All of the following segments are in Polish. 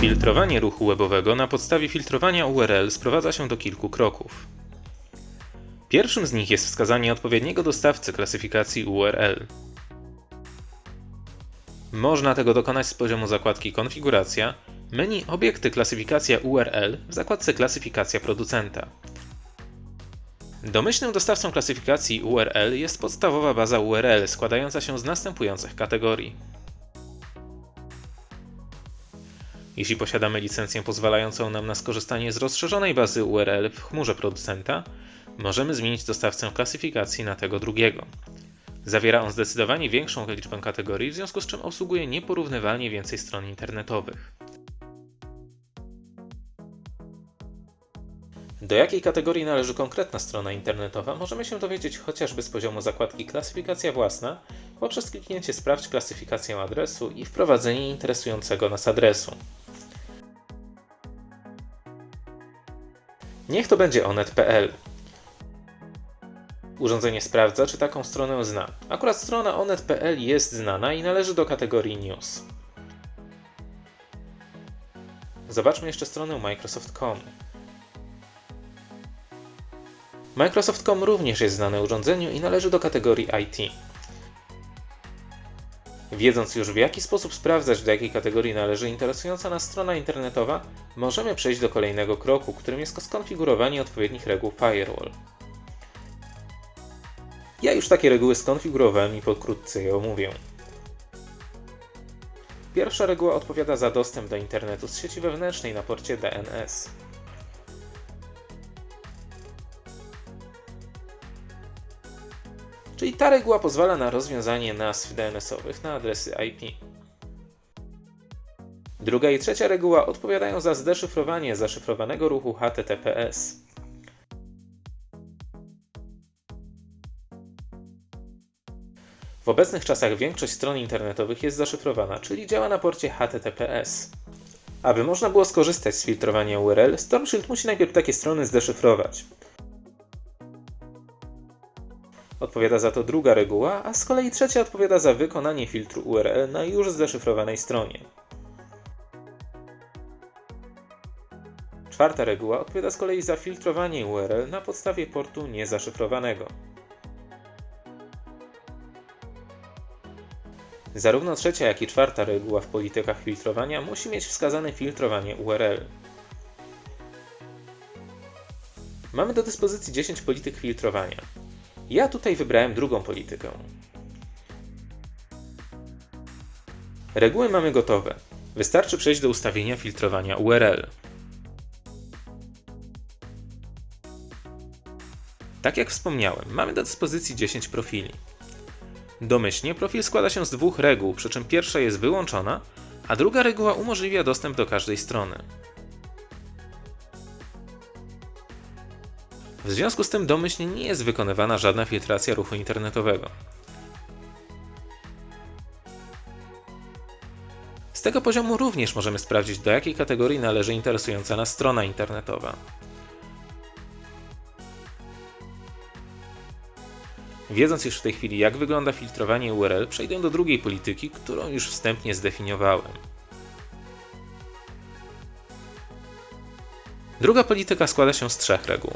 Filtrowanie ruchu webowego na podstawie filtrowania URL sprowadza się do kilku kroków. Pierwszym z nich jest wskazanie odpowiedniego dostawcy klasyfikacji URL. Można tego dokonać z poziomu zakładki Konfiguracja, menu Obiekty klasyfikacja URL w zakładce Klasyfikacja producenta. Domyślnym dostawcą klasyfikacji URL jest podstawowa baza URL składająca się z następujących kategorii. Jeśli posiadamy licencję pozwalającą nam na skorzystanie z rozszerzonej bazy URL w chmurze producenta, możemy zmienić dostawcę klasyfikacji na tego drugiego. Zawiera on zdecydowanie większą liczbę kategorii, w związku z czym obsługuje nieporównywalnie więcej stron internetowych. Do jakiej kategorii należy konkretna strona internetowa, możemy się dowiedzieć chociażby z poziomu zakładki Klasyfikacja własna poprzez kliknięcie Sprawdź klasyfikację adresu i wprowadzenie interesującego nas adresu. Niech to będzie onet.pl. Urządzenie sprawdza, czy taką stronę zna. Akurat strona onet.pl jest znana i należy do kategorii News. Zobaczmy jeszcze stronę Microsoft.com. Microsoft.com również jest znane urządzeniu i należy do kategorii IT. Wiedząc już w jaki sposób sprawdzać do jakiej kategorii należy interesująca nas strona internetowa, możemy przejść do kolejnego kroku, którym jest skonfigurowanie odpowiednich reguł firewall. Ja już takie reguły skonfigurowałem i pokrótce je omówię. Pierwsza reguła odpowiada za dostęp do internetu z sieci wewnętrznej na porcie DNS. Czyli ta reguła pozwala na rozwiązanie nazw DNS-owych na adresy IP. Druga i trzecia reguła odpowiadają za zdeszyfrowanie zaszyfrowanego ruchu HTTPS. W obecnych czasach większość stron internetowych jest zaszyfrowana, czyli działa na porcie HTTPS. Aby można było skorzystać z filtrowania URL, StormShield musi najpierw takie strony zdeszyfrować. Odpowiada za to druga reguła, a z kolei trzecia odpowiada za wykonanie filtru URL na już zdeszyfrowanej stronie. Czwarta reguła odpowiada z kolei za filtrowanie URL na podstawie portu niezaszyfrowanego. Zarówno trzecia, jak i czwarta reguła w politykach filtrowania musi mieć wskazane filtrowanie URL. Mamy do dyspozycji 10 polityk filtrowania. Ja tutaj wybrałem drugą politykę. Reguły mamy gotowe. Wystarczy przejść do ustawienia filtrowania URL. Tak jak wspomniałem, mamy do dyspozycji 10 profili. Domyślnie profil składa się z dwóch reguł, przy czym pierwsza jest wyłączona, a druga reguła umożliwia dostęp do każdej strony. W związku z tym domyślnie nie jest wykonywana żadna filtracja ruchu internetowego. Z tego poziomu również możemy sprawdzić, do jakiej kategorii należy interesująca nas strona internetowa. Wiedząc już w tej chwili, jak wygląda filtrowanie URL, przejdę do drugiej polityki, którą już wstępnie zdefiniowałem. Druga polityka składa się z trzech reguł.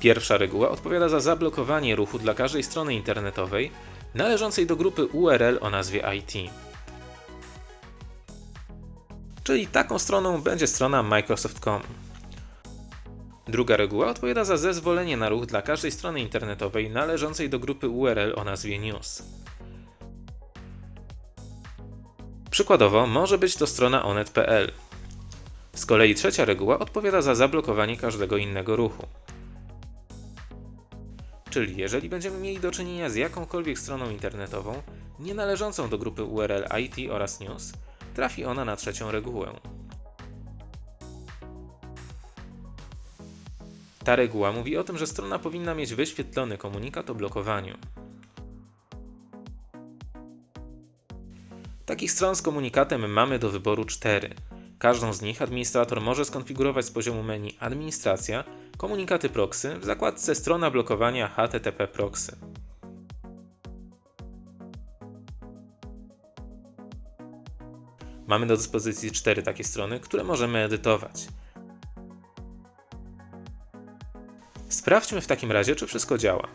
Pierwsza reguła odpowiada za zablokowanie ruchu dla każdej strony internetowej należącej do grupy URL o nazwie IT. Czyli taką stroną będzie strona Microsoft.com. Druga reguła odpowiada za zezwolenie na ruch dla każdej strony internetowej należącej do grupy URL o nazwie News. Przykładowo może być to strona onet.pl. Z kolei trzecia reguła odpowiada za zablokowanie każdego innego ruchu. Czyli jeżeli będziemy mieli do czynienia z jakąkolwiek stroną internetową, nie należącą do grupy URL IT oraz News, trafi ona na trzecią regułę. Ta reguła mówi o tym, że strona powinna mieć wyświetlony komunikat o blokowaniu. Takich stron z komunikatem mamy do wyboru 4. Każdą z nich administrator może skonfigurować z poziomu menu Administracja, Komunikaty proxy w zakładce Strona blokowania HTTP proxy. Mamy do dyspozycji cztery takie strony, które możemy edytować. Sprawdźmy w takim razie, czy wszystko działa.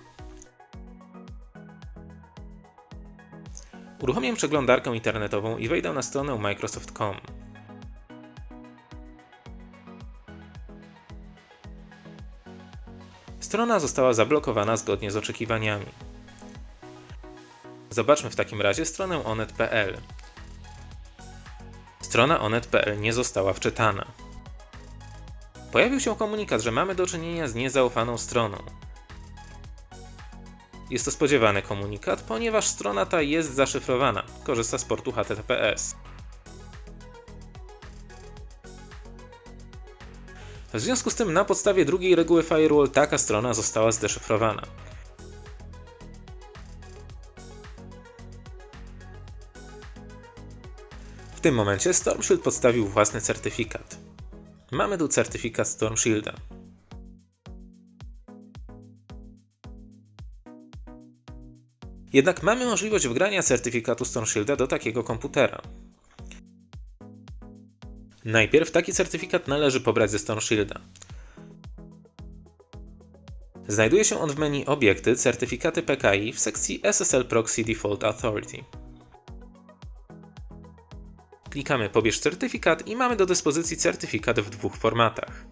Uruchomię przeglądarkę internetową i wejdę na stronę Microsoft.com. Strona została zablokowana zgodnie z oczekiwaniami. Zobaczmy w takim razie stronę onet.pl. Strona onet.pl nie została wczytana. Pojawił się komunikat, że mamy do czynienia z niezaufaną stroną. Jest to spodziewany komunikat, ponieważ strona ta jest zaszyfrowana, korzysta z portu HTTPS. W związku z tym na podstawie drugiej reguły firewall taka strona została zdeszyfrowana. W tym momencie Stormshield podstawił własny certyfikat. Mamy tu certyfikat Stormshielda. Jednak mamy możliwość wgrania certyfikatu Stormshielda do takiego komputera. Najpierw taki certyfikat należy pobrać ze Stormshielda. Znajduje się on w menu Obiekty, Certyfikaty PKI w sekcji SSL Proxy Default Authority. Klikamy Pobierz certyfikat i mamy do dyspozycji certyfikat w dwóch formatach.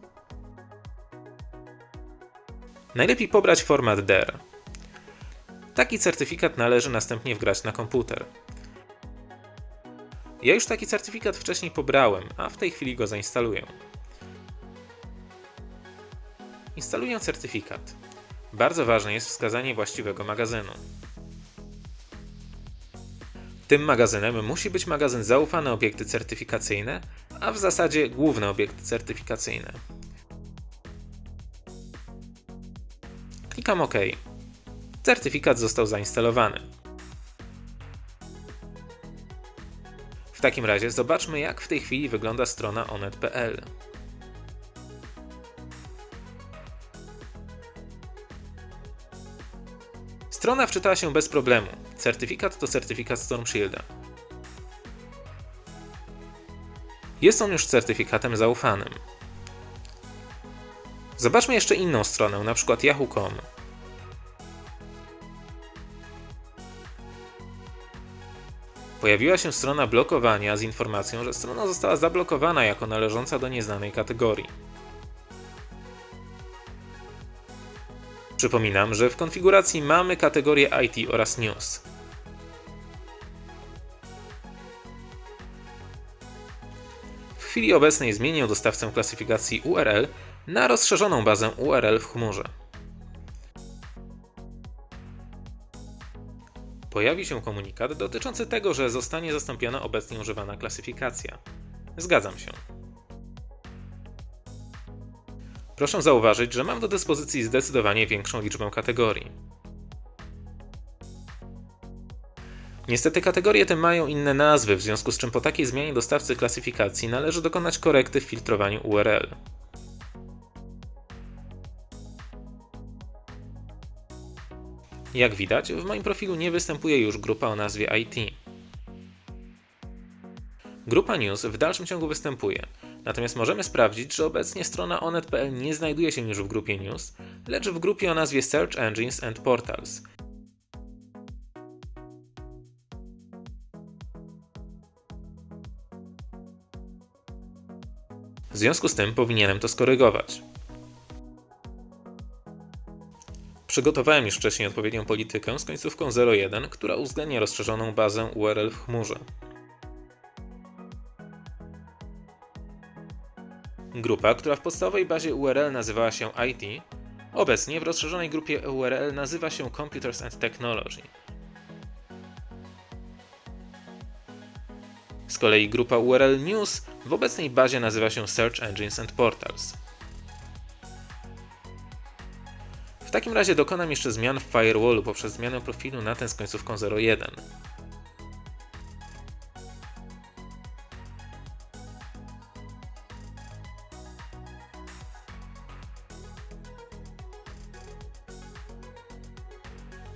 Najlepiej pobrać format DER. Taki certyfikat należy następnie wgrać na komputer. Ja już taki certyfikat wcześniej pobrałem, a w tej chwili go zainstaluję. Instaluję certyfikat. Bardzo ważne jest wskazanie właściwego magazynu. Tym magazynem musi być magazyn zaufane obiekty certyfikacyjne, a w zasadzie główne obiekty certyfikacyjne. Klikam OK. Certyfikat został zainstalowany. W takim razie zobaczmy, jak w tej chwili wygląda strona onet.pl. Strona wczytała się bez problemu. Certyfikat to certyfikat Stormshielda. Jest on już certyfikatem zaufanym. Zobaczmy jeszcze inną stronę, np. yahoo.com. Pojawiła się strona blokowania z informacją, że strona została zablokowana jako należąca do nieznanej kategorii. Przypominam, że w konfiguracji mamy kategorie IT oraz News. W chwili obecnej zmienię dostawcę klasyfikacji URL na rozszerzoną bazę URL w chmurze. Pojawi się komunikat dotyczący tego, że zostanie zastąpiona obecnie używana klasyfikacja. Zgadzam się. Proszę zauważyć, że mam do dyspozycji zdecydowanie większą liczbę kategorii. Niestety kategorie te mają inne nazwy, w związku z czym po takiej zmianie dostawcy klasyfikacji należy dokonać korekty w filtrowaniu URL. Jak widać, w moim profilu nie występuje już grupa o nazwie IT. Grupa News w dalszym ciągu występuje, natomiast możemy sprawdzić, że obecnie strona onet.pl nie znajduje się już w grupie News, lecz w grupie o nazwie Search Engines and Portals. W związku z tym powinienem to skorygować. Przygotowałem już wcześniej odpowiednią politykę z końcówką 01, która uwzględnia rozszerzoną bazę URL w chmurze. Grupa, która w podstawowej bazie URL nazywała się IT, obecnie w rozszerzonej grupie URL nazywa się Computers and Technology. Z kolei grupa URL News w obecnej bazie nazywa się Search Engines and Portals. W takim razie dokonam jeszcze zmian w firewallu poprzez zmianę profilu na ten z końcówką 01.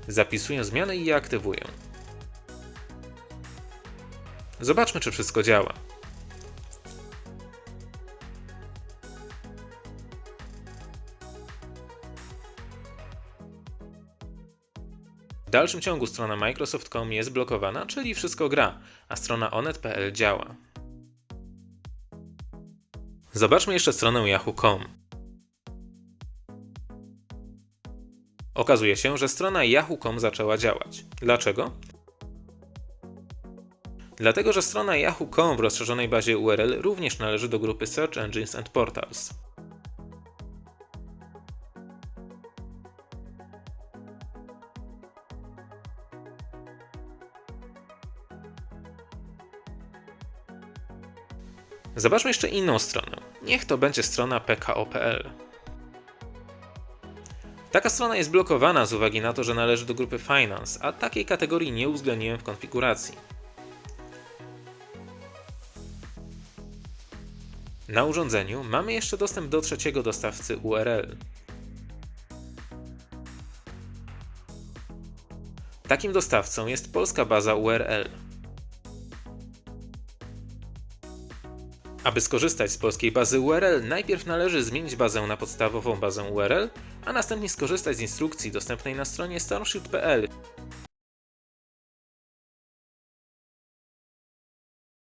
Zapisuję zmiany i je aktywuję. Zobaczmy, czy wszystko działa. Dalszym ciągu strona Microsoft.com jest blokowana, czyli wszystko gra, a strona onet.pl działa. Zobaczmy jeszcze stronę yahoo.com. Okazuje się, że strona yahoo.com zaczęła działać. Dlaczego? Dlatego, że strona yahoo.com w rozszerzonej bazie URL również należy do grupy Search Engines and Portals. Zobaczmy jeszcze inną stronę. Niech to będzie strona pko.pl. Taka strona jest blokowana z uwagi na to, że należy do grupy Finance, a takiej kategorii nie uwzględniłem w konfiguracji. Na urządzeniu mamy jeszcze dostęp do trzeciego dostawcy URL. Takim dostawcą jest polska baza URL. Aby skorzystać z polskiej bazy URL, najpierw należy zmienić bazę na podstawową bazę URL, a następnie skorzystać z instrukcji dostępnej na stronie starship.pl.